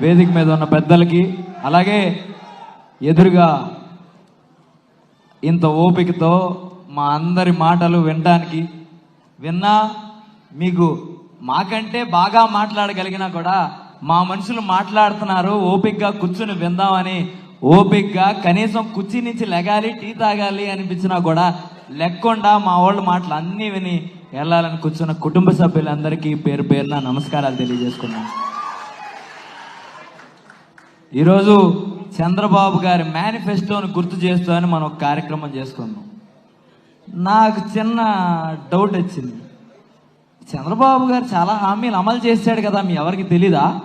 వేదిక మీద ఉన్న పెద్దలకి అలాగే ఎదురుగా ఇంత ఓపికతో మా అందరి మాటలు వినడానికి విన్నా మీకు మాకంటే బాగా మాట్లాడగలిగినా కూడా మా మనుషులు మాట్లాడుతున్నారు ఓపిక్గా కూర్చుని విందామని. ఓపిక్గా కనీసం కుర్చీ నుంచి లెగాలి టీ తాగాలి అనిపించినా కూడా లెక్కుండా మా వాళ్ళ మాటలు అన్నీ విని వెళ్ళాలని కూర్చున్న కుటుంబ సభ్యులందరికీ పేరు పేరున నమస్కారాలు తెలియజేసుకున్నాను ఈరోజు చంద్రబాబు గారి మేనిఫెస్టోని గుర్తు చేస్తూ అని మనం ఒక కార్యక్రమం చేసుకున్నాం నాకు చిన్న డౌట్ వచ్చింది. చంద్రబాబు గారు చాలా హామీలు అమలు చేశాడు కదా మీ ఎవరికి తెలీదా?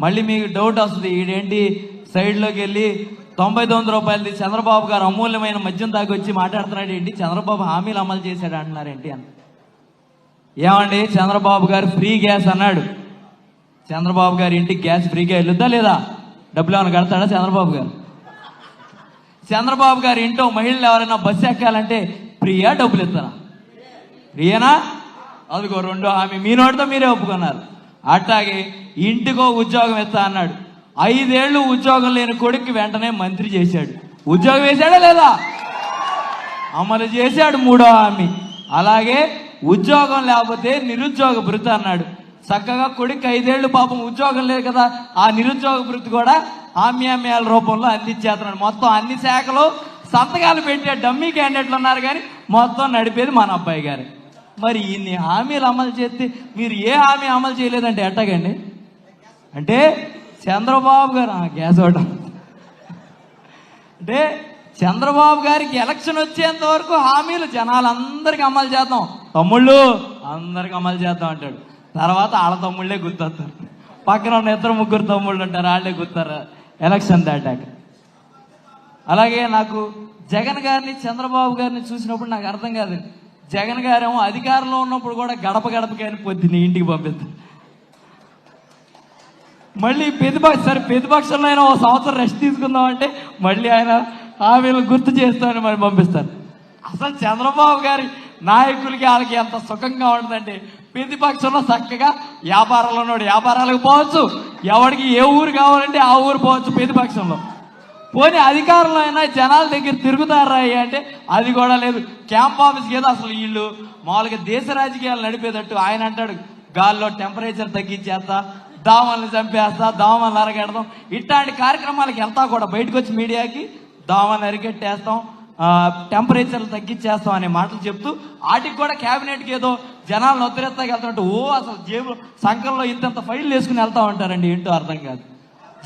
మళ్ళీ మీకు డౌట్ వస్తుంది ఈడేంటి సైడ్లోకి వెళ్ళి తొంభై తొమ్మిది రూపాయలది చంద్రబాబు గారు అమూల్యమైన మద్యం దాకా వచ్చి మాట్లాడుతున్నాడు ఏంటి చంద్రబాబు హామీలు అమలు చేశాడు అంటున్నారేంటి అని. ఏమండి? చంద్రబాబు గారు ఫ్రీ గ్యాస్ అన్నాడు. చంద్రబాబు గారి ఇంటికి గ్యాస్ ఫ్రీగా వెళ్ళొద్దా లేదా? డబ్బులు ఏమైనా కడతాడా చంద్రబాబు గారు? చంద్రబాబు గారి ఇంట్లో మహిళలు ఎవరైనా బస్సు ఎక్కాలంటే ఫ్రీయా డబ్బులు ఇస్తారా? ప్రియనా? అదిగో రెండో హామీ. మీ నోటితో మీరే ఒప్పుకున్నారు. అట్లాగే ఇంటికో ఉద్యోగం ఇస్తా అన్నాడు. ఐదేళ్ళు ఉద్యోగం లేని కొడుక్కి వెంటనే మంత్రి చేశాడు. ఉద్యోగం వేశాడా లేదా? అమలు చేశాడు మూడో హామీ. అలాగే ఉద్యోగం లేకపోతే నిరుద్యోగ భృతి అన్నాడు. చక్కగా కొడుకు ఐదేళ్ళు పాపం ఉద్యోగం లేదు కదా ఆ నిరుద్యోగ వృత్తి కూడా ఆమ్యామ్యాల రూపంలో అందించేస్తున్నాడు. మొత్తం అన్ని శాఖలు సంతకాలు పెట్టే డమ్మీ క్యాండిడేట్లు ఉన్నారు కానీ మొత్తం నడిపేది మన అబ్బాయి గారు. మరి ఇన్ని హామీలు అమలు చేస్తే మీరు ఏ హామీ అమలు చేయలేదంటే ఎట్టగండి అంటే చంద్రబాబు గారు ఆ, గ్యాస్ ఒకటి అంటే చంద్రబాబు గారికి ఎలక్షన్ వచ్చేంత వరకు హామీలు జనాలందరికీ అమలు చేద్దాం. తమ్ముళ్ళు అందరికి అమలు చేద్దాం అంటాడు. తర్వాత వాళ్ళ తమ్ముళ్ళే గుర్తొస్తారు. పక్కన ఉన్న ఇద్దరు ముగ్గురు తమ్ముళ్ళు ఉంటారు వాళ్ళే గుర్తారు. ఎలక్షన్ దాటాక. అలాగే నాకు జగన్ గారిని చంద్రబాబు గారిని చూసినప్పుడు నాకు అర్థం కాదు. జగన్ గారేమో అధికారంలో ఉన్నప్పుడు కూడా గడప గడపకాయని అని పొద్దున్న ఇంటికి పంపిస్తారు మళ్ళీ ప్రతిపక్ష సరే ప్రతిపక్షంలో అయినా ఓ సంవత్సరం రెస్ట్ తీసుకుందాం అంటే మళ్ళీ ఆయన ఆమె గుర్తు చేస్తామని మరి పంపిస్తారు. అసలు చంద్రబాబు గారి నాయకులకి వాళ్ళకి ఎంత సుఖంగా ఉంటుందంటే ప్రతిపక్షంలో చక్కగా వ్యాపారాలు ఉన్నాడు వ్యాపారాలకు పోవచ్చు. ఎవరికి ఏ ఊరు కావాలంటే ఆ ఊరు పోవచ్చు ప్రతిపక్షంలో పోనీ అధికారంలో అయినా జనాల దగ్గర తిరుగుతారా అంటే అది కూడా లేదు. క్యాంప్ ఆఫీస్కి ఏదో అసలు వీళ్ళు మామూలుగా దేశ రాజకీయాలు నడిపేటట్టు ఆయన అంటాడు గాల్లో టెంపరేచర్ తగ్గించేస్తా దామల్ని చంపేస్తా దామల్ని అరగెడతాం. ఇట్లాంటి కార్యక్రమాలకు వెళ్తా కూడా బయటకు వచ్చి మీడియాకి దామల్ని అరికెట్టేస్తాం టెంపరేచర్లు తగ్గించేస్తాం అనే మాటలు చెప్తూ వాటికి కూడా క్యాబినెట్కి ఏదో జనాలు నొత్తరెత్తాకి వెళ్తుంటే ఓ అసలు జేబు సంఘంలో ఇంతంత ఫైల్ వేసుకుని వెళ్తా ఉంటారండి ఏంటో అర్థం కాదు.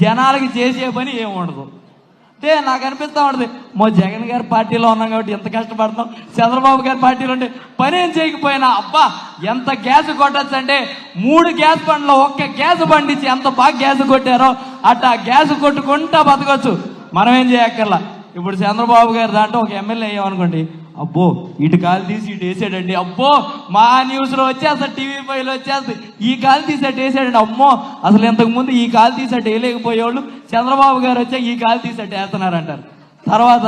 జనాలకి చేసే పని ఏముండదు అంటే నాకు అనిపిస్తూ ఉంటుంది మా జగన్ గారి పార్టీలో ఉన్నాం కాబట్టి ఎంత కష్టపడతాం చంద్రబాబు గారి పార్టీలో ఉంటే పని ఏం చేయకపోయినా అబ్బా ఎంత గ్యాస్ కొట్టచ్చు అంటే మూడు గ్యాస్ బండ్లో ఒక్క గ్యాస్ బండి ఇచ్చి ఎంత బాగా గ్యాస్ కొట్టారో అట్లా గ్యాస్ కొట్టుకుంటా బతకొచ్చు. మనం ఏం చేయక్కర్లా. ఇప్పుడు చంద్రబాబు గారు దాంట్లో ఒక ఎమ్మెల్యే అయ్యామనుకోండి అబ్బో ఇటు కాలు తీసి ఇటు వేసాడండి అబ్బో మా న్యూస్లో వచ్చేస్తా టీవీ ఫైవ్లో వచ్చేస్తుంది ఈ కాలు తీసేట్టు వేసాడండి అమ్మో అసలు ఇంతకుముందు ఈ కాలు తీసేట్టు వేయలేకపోయేవాళ్ళు చంద్రబాబు గారు వచ్చాక ఈ కాలు తీసేట్టు వేస్తున్నారు అంటారు తర్వాత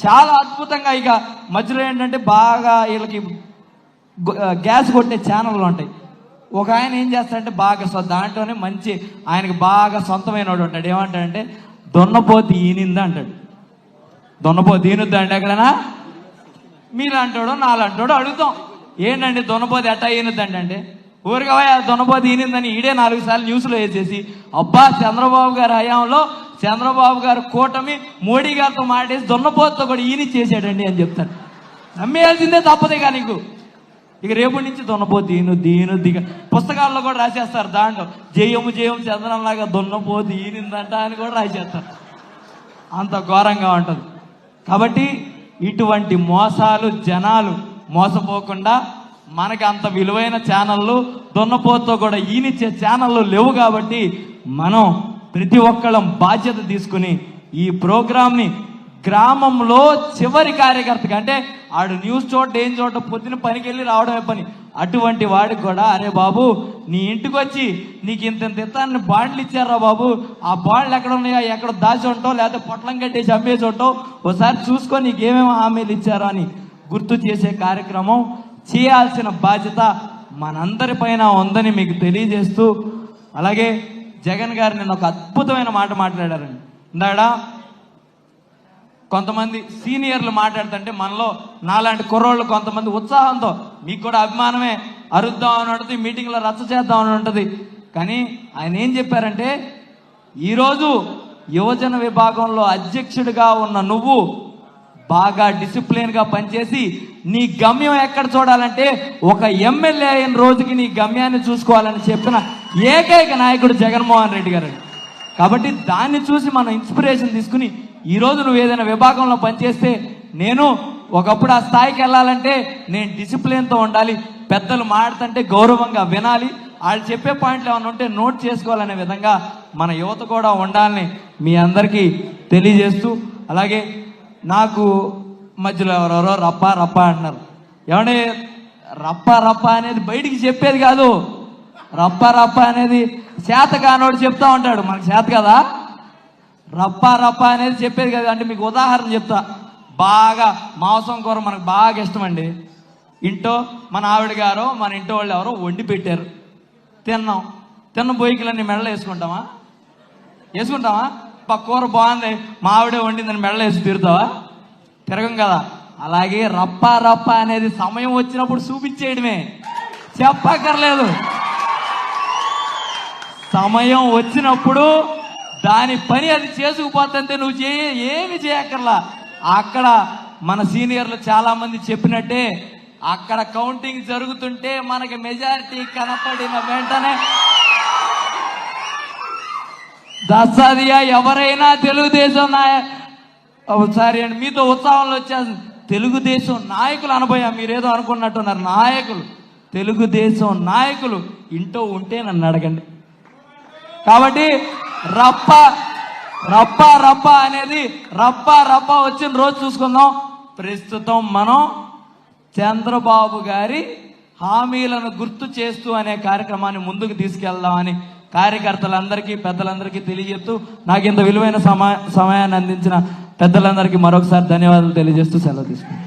చాలా అద్భుతంగా ఇక మధ్యలో ఏంటంటే బాగా వీళ్ళకి గ్యాస్ కొట్టే ఛానళ్ళు ఉంటాయి. ఒక ఆయన ఏం చేస్తాడంటే బాగా దాంట్లోనే మంచి ఆయనకి బాగా సొంతమైన వాడు ఉంటాడు. ఏమంటాడంటే దొన్నపోతి ఈనిందా అంటాడు. దున్నపోతి ఈనుద్దా ఎక్కడనా? మీలాంటోడో నాలంటోడో అడుగుతాం. ఏంటండి దున్నపోతి ఎట్టా ఈనుద్దండి అంటే ఊరికవయ దున్నపోతి ఈనిందని ఈడే నాలుగు సార్లు న్యూస్లో వేసేసి అబ్బా చంద్రబాబు గారి హయాంలో చంద్రబాబు గారు కూటమి మోడీ గారితో మాటేసి దున్నపోతుతో కూడా ఈని చేసాడండి అని చెప్తాడు నమ్మేయాల్సిందే తప్పదే కానీ నీకు. ఇక రేపటి నుంచి దున్నపోతు దీను దీను దిగ. పుస్తకాల్లో కూడా రాసేస్తారు దాంట్లో. జయము జయము చంద్రంలాగా దున్నపోతు ఈనిందంట అని కూడా రాసేస్తారు. అంత ఘోరంగా ఉంటుంది. కాబట్టి ఇటువంటి మోసాలు జనాలు మోసపోకుండా మనకి అంత విలువైన ఛానళ్ళు దున్నపోతో కూడా ఈనిచ్చే ఛానళ్ళు లేవు కాబట్టి మనం ప్రతి ఒక్కళ్ళం బాధ్యత తీసుకుని ఈ ప్రోగ్రామ్ని గ్రామంలో చివరి కార్యకర్తకి అంటే ఆడు న్యూస్ చోట ఏం చోట పొద్దున పనికి వెళ్ళి రావడమే పని. అటువంటి వాడికి కూడా అరే బాబు నీ ఇంటికి వచ్చి నీకు ఇంత ఇంత ఇత్తాన్ని బాండ్లు ఇచ్చారా బాబు? ఆ బాండ్లు ఎక్కడ ఉన్నాయో ఎక్కడ దాచి ఉంటావు? లేకపోతే పొట్లం కట్టేసి అమ్మేసి ఉంటావు? ఒకసారి చూసుకో నీకు ఏమేమి హామీలు ఇచ్చారో? అని గుర్తు చేసే కార్యక్రమం చేయాల్సిన బాధ్యత మనందరిపైన ఉందని మీకు తెలియజేస్తూ అలాగే జగన్ గారు నేను ఒక అద్భుతమైన మాట మాట్లాడారండి. ఇందాడా కొంతమంది సీనియర్లు మాట్లాడుతుంటే మనలో నాలాంటి కుర్రోళ్ళు కొంతమంది ఉత్సాహంతో మీకు కూడా అభిమానమే అరుద్దాం అని ఉంటుంది మీటింగ్లో రచ్చ చేద్దాం అని ఉంటుంది. కానీ ఆయన ఏం చెప్పారంటే ఈరోజు యువజన విభాగంలో అధ్యక్షుడిగా ఉన్న నువ్వు బాగా డిసిప్లిన్గా పనిచేసి నీ గమ్యం ఎక్కడ చూడాలంటే ఒక ఎమ్మెల్యే అయిన రోజుకి నీ గమ్యాన్ని చూసుకోవాలని చెప్పిన ఏకైక నాయకుడు జగన్మోహన్ రెడ్డి గారు. కాబట్టి దాన్ని చూసి మనం ఇన్స్పిరేషన్ తీసుకుని ఈరోజు నువ్వు ఏదైనా విభాగంలో పనిచేస్తే నేను ఒకప్పుడు ఆ స్థాయికి వెళ్ళాలంటే నేను డిసిప్లిన్తో ఉండాలి పెద్దలు మాడుతుంటే గౌరవంగా వినాలి. వాళ్ళు చెప్పే పాయింట్లు ఏమైనా ఉంటే నోట్ చేసుకోవాలనే విధంగా మన యువత కూడా ఉండాలని మీ అందరికీ తెలియజేస్తూ అలాగే నాకు మధ్యలో ఎవరెవరో రప్ప రప్ప అంటున్నారు. ఏమంటే రప్ప రప్ప అనేది బయటికి చెప్పేది కాదు. రప్ప రప్ప అనేది చేత కానోడు చెప్తా ఉంటాడు. మనకు చేత కదా? రప్ప రప్ప అనేది చెప్పేది కదా అంటే మీకు ఉదాహరణ చెప్తా. బాగా మాంసం కూర మనకు బాగా ఇష్టం అండి ఇంట్లో మన ఆవిడ గారు మన ఇంటి వాళ్ళు ఎవరో వండి పెట్టారు. తిన్నాం. తిన్న బొయ్యికలన్నీ మెడలో వేసుకుంటామా? వేసుకుంటామా? పా కూర బాగుంది. మా ఆవిడే వండిందని మెడలో వేసి తిరుగుతావా తిరగం కదా. అలాగే రప్ప రప్ప అనేది సమయం వచ్చినప్పుడు చూపించేయడమే. చెప్పక్కర్లేదు. సమయం వచ్చినప్పుడు దాని పని అది చేసుకుపోతుంటే నువ్వు చేయ ఏమి చేయక్కర్లా. అక్కడ మన సీనియర్లు చాలా మంది చెప్పినట్టే అక్కడ కౌంటింగ్ జరుగుతుంటే మనకి మెజారిటీ కనపడిన వెంటనే దసాదియా ఎవరైనా తెలుగుదేశం నాయ సారీ అండి మీతో ఉత్సాహంలో వచ్చేది తెలుగుదేశం నాయకులు అనబోయా మీరేదో అనుకున్నట్టున్నారు. నాయకులు తెలుగుదేశం నాయకులు ఇంటో ఉంటే నన్ను అడగండి. కాబట్టి రప్ప రప్ప రప్ప అనేది రప్ప రప్ప వచ్చిన రోజు చూసుకుందాం. ప్రస్తుతం మనం చంద్రబాబు గారి హామీలను గుర్తు చేస్తూ అనే కార్యక్రమాన్ని ముందుకు తీసుకెళ్దామని కార్యకర్తలందరికీ పెద్దలందరికీ తెలియజేస్తూ నాకు ఇంత విలువైన సమా సమయాన్ని అందించిన పెద్దలందరికీ మరొకసారి ధన్యవాదాలు తెలియజేస్తూ సెలవు తీసుకున్నాను